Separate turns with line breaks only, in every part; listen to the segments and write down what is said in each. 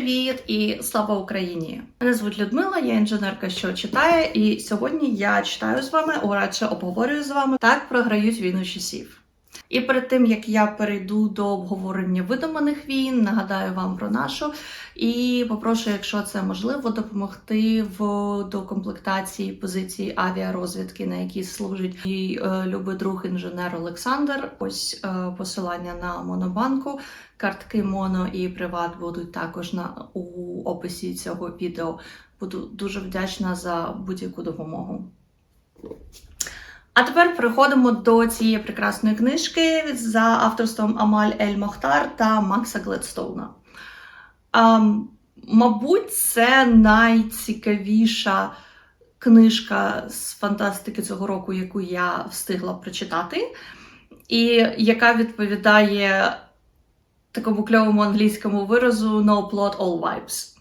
привіт і слава Україні! Мене звуть Людмила, я інженерка, що читає, і сьогодні я читаю з вами, у радше обговорюю з вами так програють війну часів. І перед тим як я перейду до обговорення видуманих війн, нагадаю вам про нашу і попрошу, якщо це можливо, допомогти в докомплектації позиції авіарозвідки, на якій служить мій е, любий друг інженер Олександр. Ось е, посилання на монобанку. Картки Моно і Приват будуть також на у описі цього відео. Буду дуже вдячна за будь-яку допомогу. А тепер переходимо до цієї прекрасної книжки за авторством Амаль Ель Мохтар та Макса Гледстоуна. Ам, мабуть, це найцікавіша книжка з фантастики цього року, яку я встигла прочитати, і яка відповідає такому кльовому англійському виразу No plot, all vibes.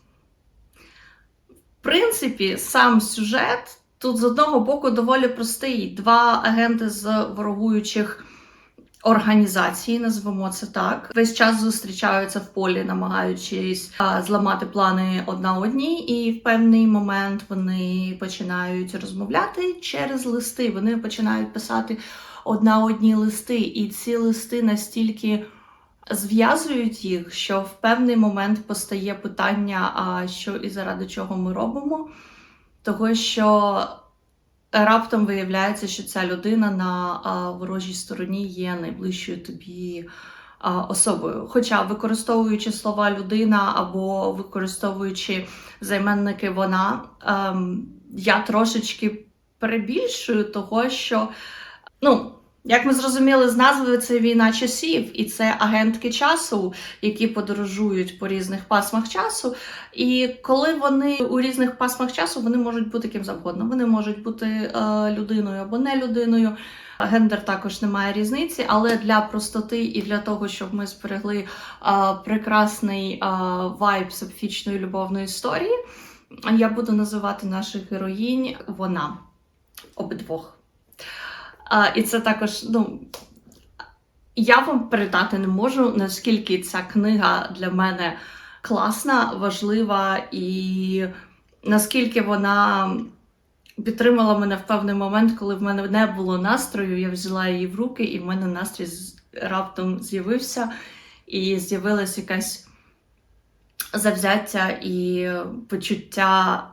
В принципі, сам сюжет тут з одного боку доволі простий. Два агенти з ворогуючих організацій, назвемо це так, весь час зустрічаються в полі, намагаючись а, зламати плани одна одній, і в певний момент вони починають розмовляти через листи. Вони починають писати одна одні листи, і ці листи настільки зв'язують їх, що в певний момент постає питання: а що і заради чого ми робимо? Того, що раптом виявляється, що ця людина на а, ворожій стороні є найближчою тобі а, особою. Хоча, використовуючи слова людина або використовуючи займенники вона, ем, я трошечки перебільшую того, що ну. Як ми зрозуміли з назви, це війна часів, і це агентки часу, які подорожують по різних пасмах часу. І коли вони у різних пасмах часу вони можуть бути ким завгодно. Вони можуть бути е, людиною або не людиною. Гендер також не має різниці, але для простоти і для того, щоб ми зберегли е, прекрасний е, вайб сапфічної любовної історії, я буду називати наших героїнь вона обидвох. А, І це також, ну, я вам передати не можу, наскільки ця книга для мене класна, важлива, і наскільки вона підтримала мене в певний момент, коли в мене не було настрою, я взяла її в руки, і в мене настрій раптом з'явився, і з'явилася якась завзяття і почуття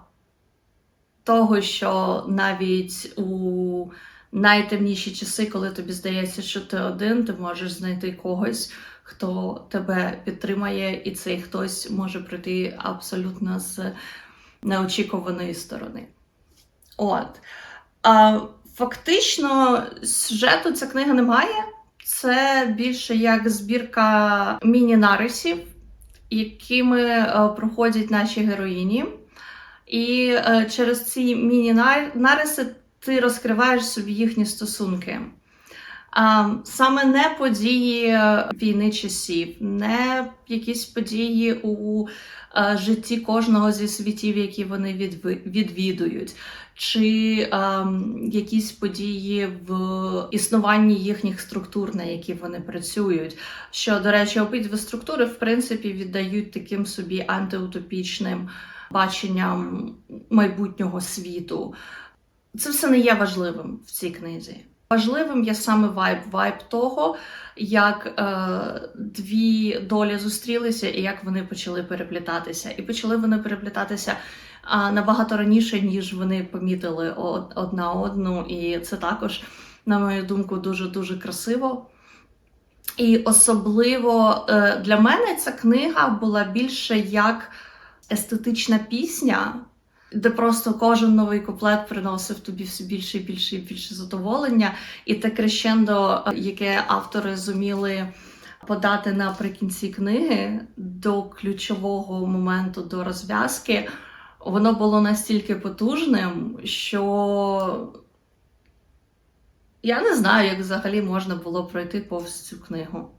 того, що навіть у найтемніші часи, коли тобі здається, що ти один, ти можеш знайти когось, хто тебе підтримає, і цей хтось може прийти абсолютно з неочікуваної сторони. От. А, Фактично, сюжету ця книга не має. Це більше як збірка міні-нарисів, якими е, проходять наші героїні. І е, через ці міні-нариси ти розкриваєш собі їхні стосунки. Саме не події війни часів, не якісь події у е, житті кожного зі світів, які вони відвідують, чи якісь події в існуванні їхніх структур, на які вони працюють. Що, до речі, обидві структури в принципі віддають таким собі антиутопічним баченням майбутнього світу. Це все не є важливим в цій книзі. Важливим є саме вайб, вайб того, як е, дві долі зустрілися і як вони почали переплітатися. І почали вони переплітатися е, набагато раніше, ніж вони помітили одна одну. І це також, на мою думку, дуже-дуже красиво. І особливо е, для мене ця книга була більше як естетична пісня де просто кожен новий куплет приносив тобі все більше і більше і більше задоволення. І те крещендо, яке автори зуміли подати наприкінці книги до ключового моменту до розв'язки, воно було настільки потужним, що я не знаю, як взагалі можна було пройти повз цю книгу.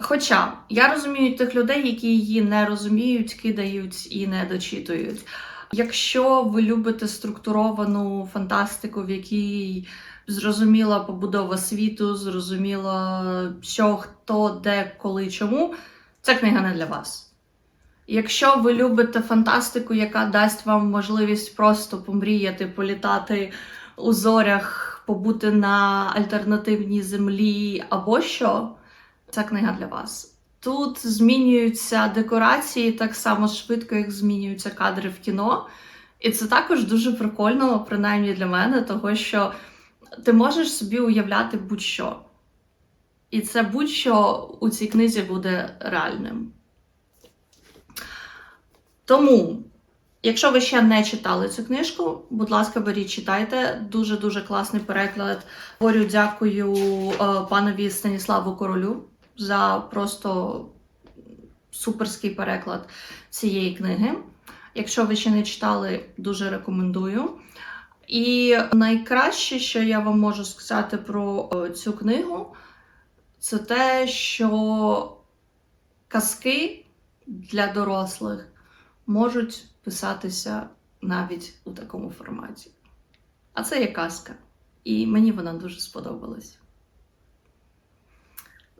Хоча я розумію тих людей, які її не розуміють, кидають і не дочитують. Якщо ви любите структуровану фантастику, в якій зрозуміла побудова світу, зрозуміло, що хто, де, коли, чому, Ця книга не для вас. Якщо ви любите фантастику, яка дасть вам можливість просто помріяти, політати у зорях, побути на альтернативній землі або що, ця книга для вас. Тут змінюються декорації так само швидко, як змінюються кадри в кіно. І це також дуже прикольно, принаймні для мене, того що ти можеш собі уявляти будь-що. І це будь-що у цій книзі буде реальним. Тому, якщо ви ще не читали цю книжку, будь ласка, беріть, читайте. Дуже-дуже класний переклад. Говорю, дякую е, панові Станіславу Королю за просто суперський переклад цієї книги. Якщо ви ще не читали, дуже рекомендую. І найкраще, що я вам можу сказати про е, цю книгу, це те, що казки для дорослих можуть писатися навіть у такому форматі. А це є казка. І мені вона дуже сподобалась.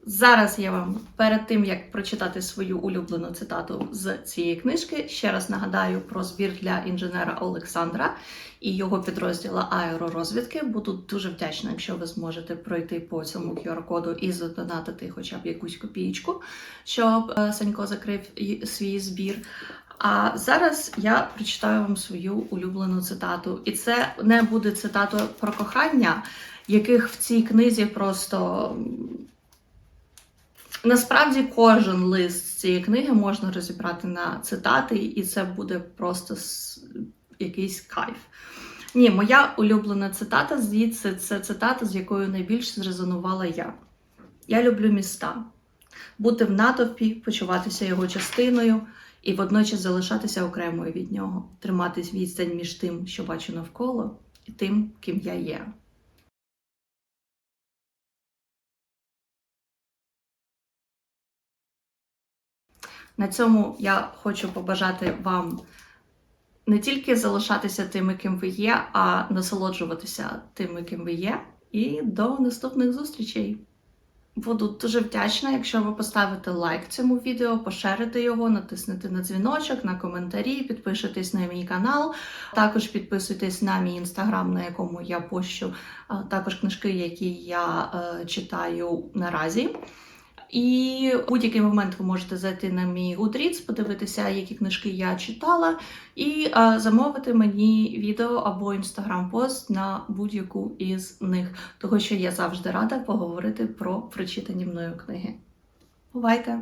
Зараз я вам перед тим як прочитати свою улюблену цитату з цієї книжки, ще раз нагадаю про збір для інженера Олександра і його підрозділа аеророзвідки. Буду дуже вдячна, якщо ви зможете пройти по цьому QR-коду і задонатити хоча б якусь копієчку, щоб е, Санько закрив свій збір. А зараз я прочитаю вам свою улюблену цитату. І це не буде цитата про кохання, яких в цій книзі просто. Насправді кожен лист цієї книги можна розібрати на цитати, і це буде просто якийсь кайф. Ні, моя улюблена цитата звідси це цитата, з якою найбільше зрезонувала я. Я люблю міста, бути в натовпі, почуватися його частиною і водночас залишатися окремою від нього, триматись відстань між тим, що бачу навколо, і тим, ким я є. На цьому я хочу побажати вам не тільки залишатися тими, ким ви є, а насолоджуватися тими, ким ви є. І до наступних зустрічей! Буду дуже вдячна, якщо ви поставите лайк цьому відео, поширите його, натиснете на дзвіночок, на коментарі, підпишетесь на мій канал. Також підписуйтесь на мій інстаграм, на якому я пощу також книжки, які я е, читаю наразі. І в будь-який момент ви можете зайти на мій Goodreads, подивитися, які книжки я читала, і замовити мені відео або інстаграм-пост на будь-яку із них, того що я завжди рада поговорити про прочитані мною книги. Бувайте!